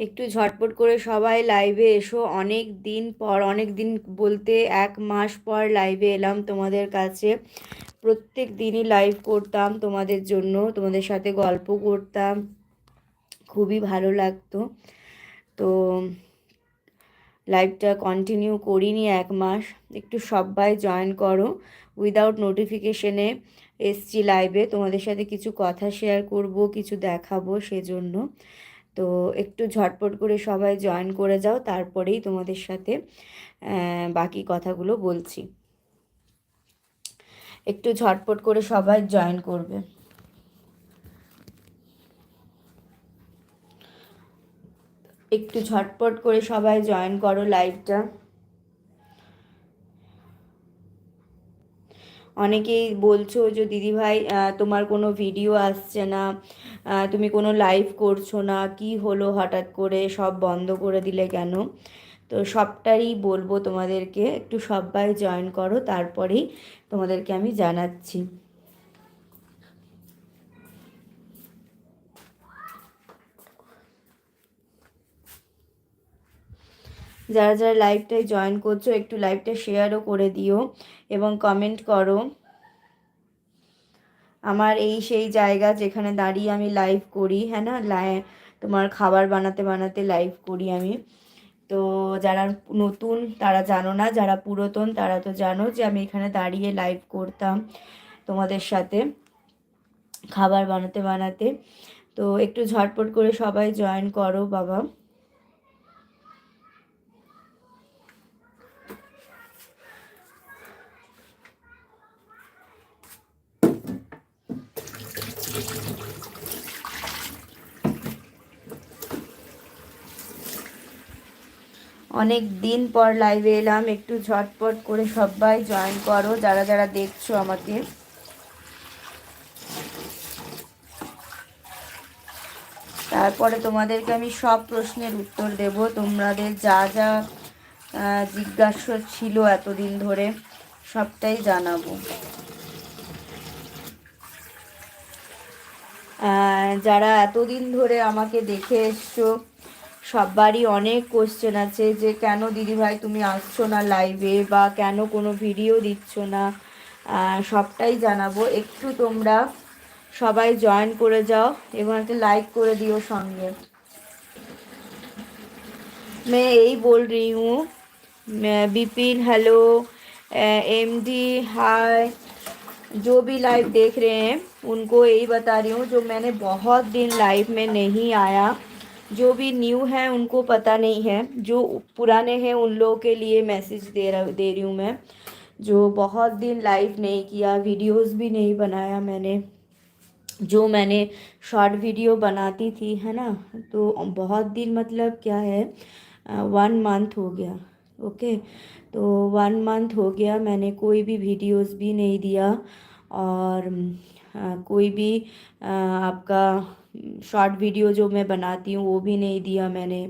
একটু ঝটপট করে সবাই লাইভে এসো। অনেক দিন পর, অনেক দিন বলতে এক মাস পর লাইভে এলাম তোমাদের কাছে। প্রত্যেক দিনই লাইভ করতাম তোমাদের জন্য, তোমাদের সাথে গল্প করতাম। খুবই ভালো লাগতো। তো লাইভটা কন্টিনিউ করিনি এক মাস। একটু সবাই জয়েন করো। উইদাউট নোটিফিকেশনে এসছি লাইভে তোমাদের সাথে কিছু কথা শেয়ার করব, কিছু দেখাবো সেজন্য। তো একটু ঝটপট করে সবাই জয়েন করে যাও, তারপরেই তোমাদের সাথে বাকি কথাগুলো বলছি। একটু ঝটপট করে সবাই জয়েন করবে। একটু ঝটপট করে সবাই জয়েন করো লাইভটা অনেকেই বলছো যে দিদিভাই তোমার কোনো ভিডিও আসছে না তুমি কোনো লাইভ করছ না, কি হলো হঠাৎ করে, সব বন্ধ করে দিলে কেন? তো সবটাই বলব তোমাদেরকে, একটু সবাই জয়েন করো, তারপরেই তোমাদেরকে আমি জানাচ্ছি। যারা যারা লাইভটাই জয়েন করছ, একটু লাইভটা শেয়ারও করে দিও এবং কমেন্ট করো। আমার এই সেই জায়গা যেখানে দাঁড়িয়ে আমি লাইভ করি হ্যাঁ না? লাই, তোমার খাবার বানাতে বানাতে লাইভ করি আমি। তো যারা নতুন, তারা জানো না, যারা পুরাতন, তারা তো জানো যে আমি এখানে দাঁড়িয়ে লাইভ করতাম তোমাদের সাথে খাবার বানাতে বানাতে। তো একটু ঝটপট করে সবাই জয়েন করো বাবা। অনেক দিন পর লাইভে এলাম, একটু ঝটপট করে সবাই জয়েন করো, যারা যারা দেখছ আমাকে। তারপরে তোমাদেরকে আমি সব প্রশ্নের উত্তর দেব। তোমাদের যা যা জিজ্ঞাসা ছিল এতদিন ধরে, সবটাই জানাব। যারা এতদিন ধরে আমাকে দেখে এসছো সবারই অনেক কোশ্চেন আছে যে কেন দিদিভাই তুমি আসছো না লাইভে বা কেন কোনো ভিডিও দিচ্ছ না সবটাই জানাবো একটু তোমরা সবাই জয়েন করে যাও এবং একটা লাইক করে দিও সঙ্গে मैं यही बोल रही हूँ Bipin hello M D hi जो भी लाइव देख रहे हैं उनको यही बता रही हूँ जो मैंने बहुत दिन लाइव में नहीं आया जो भी न्यू है उनको पता नहीं है। जो पुराने हैं उन लोगों के लिए मैसेज दे रहा दे रही हूँ मैं। जो बहुत दिन लाइव नहीं किया वीडियोस भी नहीं बनाया मैंने। जो मैंने शॉर्ट वीडियो बनाती थी है ना? तो बहुत दिन मतलब क्या है वन मंथ हो गया ओके तो वन मंथ हो गया मैंने कोई भी वीडियोस भी नहीं दिया। और आ, कोई भी आ, आपका शॉर्ट वीडियो जो मैं बनाती हूँ वो भी नहीं दिया मैंने।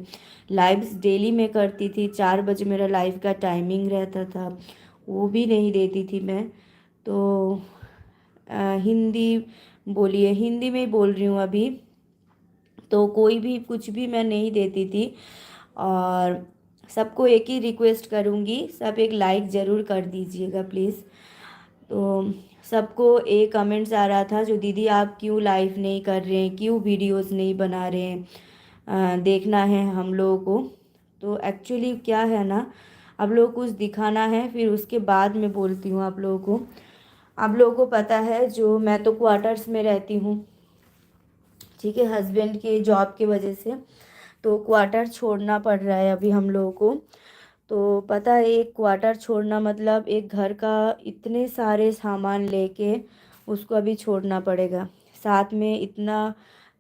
लाइव्स डेली में करती थी चार बजे मेरा लाइव का टाइमिंग रहता था वो भी नहीं देती थी मैं। तो आ, हिंदी बोलिए हिंदी में ही बोल रही हूँ अभी। तो कोई भी कुछ भी मैं नहीं देती थी। और सबको एक ही रिक्वेस्ट करूँगी सब एक लाइक ज़रूर कर दीजिएगा प्लीज़ तो सबको एक कमेंट्स आ रहा था, जो दीदी आप क्यों लाइव नहीं कर रहे हैं? क्यों वीडियोस नहीं बना रहे हैं? देखना है हम लोगों को। तो एक्चुअली क्या है ना, आप लोगों को कुछ दिखाना है, फिर उसके बाद में बोलती हूँ आप लोगों को। आप लोगों को पता है, जो मैं तो क्वार्टर्स में रहती हूँ, ठीक है हस्बैंड के जॉब की वजह से तो क्वार्टर छोड़ना पड़ रहा है अभी हम लोगों को। तो पता है, एक क्वार्टर छोड़ना मतलब एक घर का इतने सारे सामान लेके उसको अभी छोड़ना पड़ेगा। साथ में इतना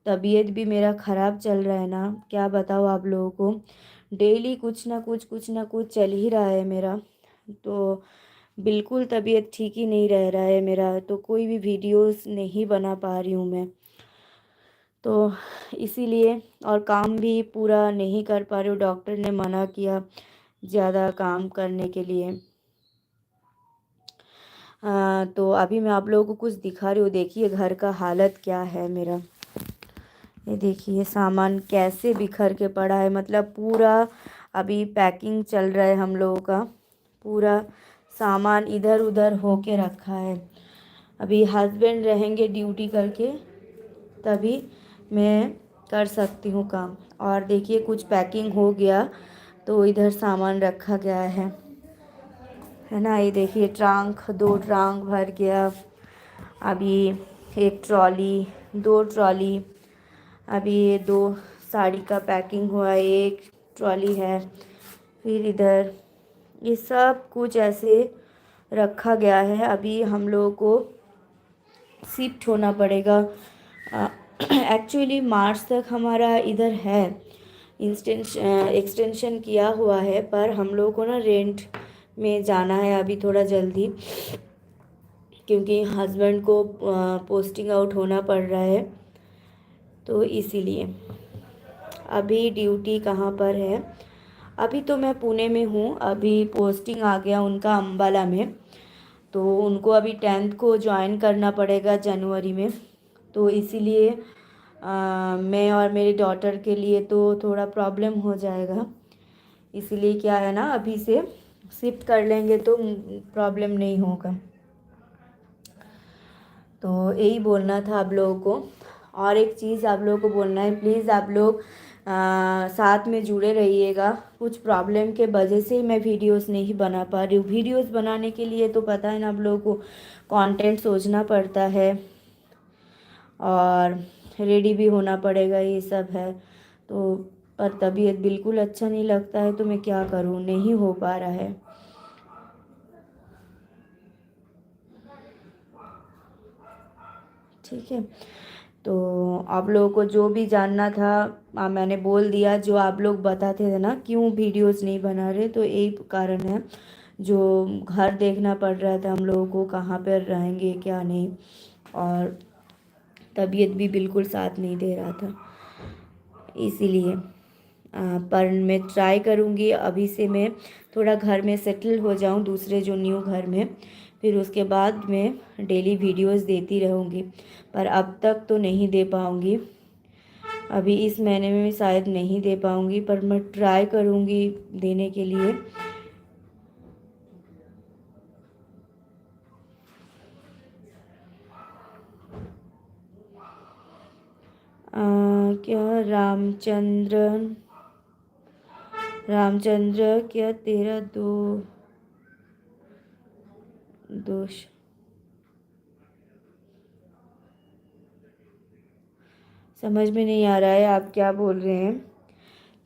तबीयत भी मेरा ख़राब चल रहा है ना, क्या बताओ आप लोगों को। डेली कुछ ना कुछ कुछ ना कुछ चल ही रहा है मेरा। तो बिल्कुल तबीयत ठीक ही नहीं रह रहा है मेरा तो कोई भी वीडियोस नहीं बना पा रही हूँ मैं। तो इसीलिए और काम भी पूरा नहीं कर पा रही हूँ डॉक्टर ने मना किया। ज़्यादा काम करने के लिए। आ, तो अभी मैं आप लोगों को कुछ दिखा रही हूँ। देखिए घर का हालत क्या है मेरा। ये देखिए सामान कैसे बिखर के पड़ा है। मतलब पूरा अभी पैकिंग चल रहा है हम लोगों का। पूरा सामान इधर उधर हो के रखा है। अभी हस्बैंड रहेंगे ड्यूटी करके तभी मैं कर सकती हूँ काम। और देखिए कुछ पैकिंग हो गया। तो इधर सामान रखा गया है। है ना? ये देखिए, ट्रांक, दो ट्रांक भर गया। अभी एक ट्रॉली, दो ट्रॉली। अभी ये दो साड़ी का पैकिंग हुआ, एक ट्रॉली है। फिर इधर ये सब कुछ ऐसे रखा गया है। अभी हम लोगों को शिफ्ट होना पड़ेगा। एक्चुअली मार्च तक हमारा इधर है। एक्सटेंशन किया हुआ है, पर हम लोगों को ना रेंट में जाना है अभी थोड़ा जल्दी, क्योंकि हस्बैंड को पोस्टिंग आउट होना पड़ रहा है तो इसीलिए। अभी ड्यूटी कहाँ पर है? अभी तो मैं पुणे में हूँ, अभी पोस्टिंग आ गया उनका अम्बाला में तो उनको अभी टेंथ को ज्वाइन करना पड़ेगा जनवरी में तो इसीलिए मैं और मेरी डॉटर के लिए तो थोड़ा प्रॉब्लम हो जाएगा। इसलिए क्या है ना, अभी से शिफ्ट कर लेंगे तो प्रॉब्लम नहीं होगा। तो यही बोलना था आप लोगों को। और एक चीज़ आप लोगों को बोलना है प्लीज़ आप लोग साथ में जुड़े रहिएगा। कुछ प्रॉब्लम के वजह से मैं वीडियोस नहीं बना पा रही हूँ। वीडियोस बनाने के लिए तो पता है ना आप लोगों को कंटेंट सोचना पड़ता है। और रेडी भी होना पड़ेगा ये सब है। तो पर तबीयत बिल्कुल अच्छा नहीं लगता है तो मैं क्या करूँ? नहीं हो पा रहा है। ठीक है। तो आप लोगों को जो भी जानना था आ, मैंने बोल दिया जो आप लोग बताते थे ना क्यों वीडियोस नहीं बना रहे तो यही कारण है। जो घर देखना पड़ रहा था हम लोगों को कहाँ पर रहेंगे क्या नहीं। और तबीयत भी बिल्कुल साथ नहीं दे रहा था। इसीलिए पर मैं ट्राई करूँगी। अभी से मैं थोड़ा घर में सेटल हो जाऊँ, दूसरे जो न्यू घर में। फिर उसके बाद मैं डेली वीडियोस देती रहूँगी। पर अब तक तो नहीं दे पाऊँगी। अभी इस महीने में शायद नहीं दे पाऊँगी, पर मैं ट्राई करूँगी देने के लिए। क्या रामचंद्र रामचंद्र क्या तेरा दो, दोष? समझ में नहीं आ रहा है, आप क्या बोल रहे हैं?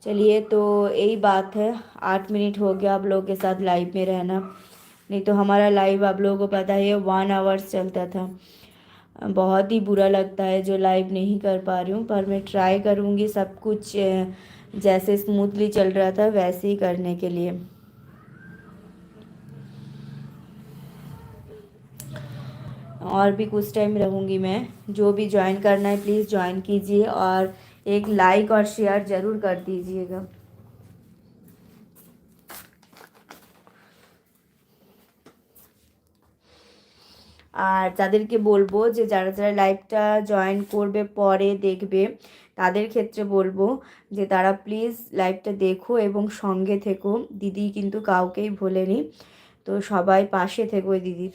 चलिए तो यही बात है, आठ मिनट हो गया आप लोगों के साथ लाइव में रहना। नहीं तो हमारा लाइव आप लोगों को पता है वन आवर्स चलता था। बहुत ही बुरा लगता है जो लाइव नहीं कर पा रही हूँ, पर मैं ट्राई करूँगी सब कुछ जैसे स्मूथली चल रहा था, वैसे ही करने के लिए। और भी कुछ टाइम रहूँगी मैं। जो भी ज्वाइन करना है प्लीज़ ज्वाइन कीजिए और एक लाइक और शेयर ज़रूर कर दीजिएगा। আর যাদেরকে বলব যে যারা যারা লাইভটা জয়েন করবে পরে দেখবে, তাদের ক্ষেত্রে বলব যে তারা প্লিজ লাইভটা দেখো এবং সঙ্গে থেকো। দিদি কিন্তু কাউকেই ভোলেনি। তো সবাই পাশে থেকো দিদির।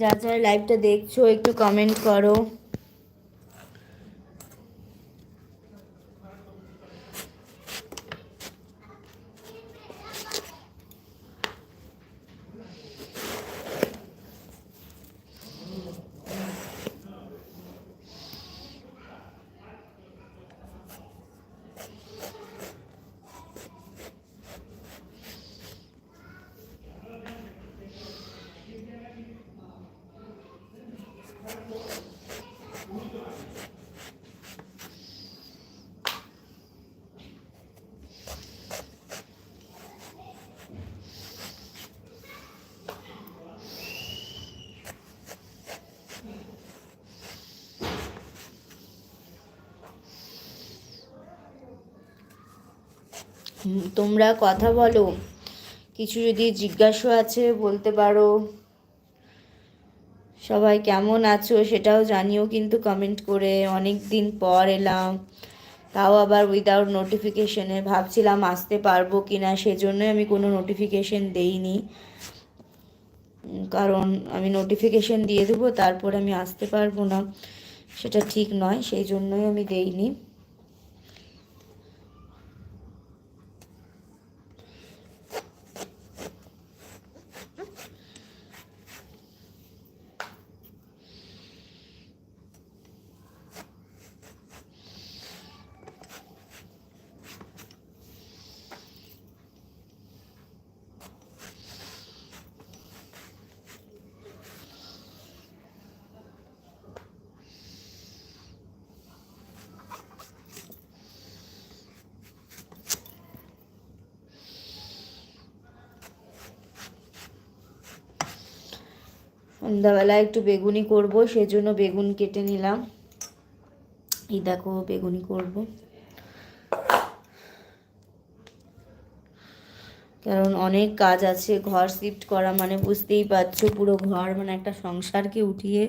যারা যারা লাইভটা দেখছ একটু কমেন্ট করো। তোমরা কথা বলো। কিছু যদি জিজ্ঞাসা আছে, বলতে পারো। সবাই কেমন আছো সেটাও জানিও কিন্তু কমেন্ট করে। অনেক দিন পর এলাম। তাও আবার উইদাউট নোটিফিকেশনে ভাবছিলাম আসতে পারব কি না সেজন্যই আমি কোনো নোটিফিকেশন দেইনি। কারণ আমি নোটিফিকেশন দিয়ে দেবো, তারপর আমি আসতে পারব না। সেটা ঠিক নয় সেই জন্যই আমি দেইনি। সন্ধ্যাবেলা একটু বেগুনি করব, সেজন্য বেগুন কেটে নিলাম। এই দেখো বেগুনি করব। কারণ অনেক কাজ আছে, ঘর শিফট করা মানে বুঝতেই পারছ, পুরো ঘর মানে একটা সংসারকে উঠিয়ে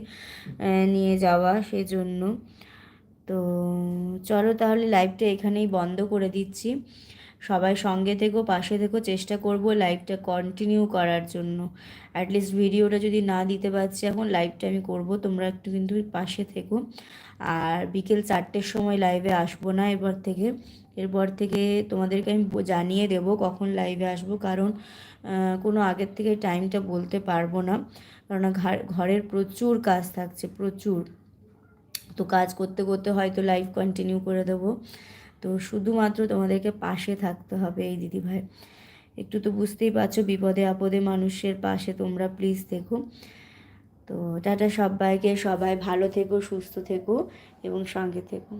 নিয়ে যাওয়া সেজন্য। তো চলো তাহলে লাইভটা এখানেই বন্ধ করে দিচ্ছি। সবাই সঙ্গে থেকো, পাশে থেকো, চেষ্টা করব লাইভটা কন্টিনিউ করার জন্য। অ্যাটলিস্ট ভিডিওটা যদি না দিতে পারছি এখন লাইভটা আমি করব, তোমরা একটু কিন্তু পাশে থেকো। আর বিকেল চারটের সময় লাইভে আসব না এরপর থেকে। এরপর থেকে তোমাদেরকে আমি জানিয়ে দেব কখন লাইভে আসব, কারণ কোনো আগের থেকে টাইমটা বলতে পারব না। কারণ ঘর- ঘরের প্রচুর কাজ থাকছে, প্রচুর। তো কাজ করতে করতে হয়তো লাইভ কন্টিনিউ করে দেবো। তো শুধুমাত্র তোমাদেরকে পাশে থাকতে হবে এই দিদিভাই। একটু তো বুঝতেই পারছ, বিপদে আপদে মানুষের পাশে তোমরা প্লিজ দেখো। তো টাটা সবাইকে, সবাই ভালো থেকো, সুস্থ থেকো এবং সঙ্গে থেকো।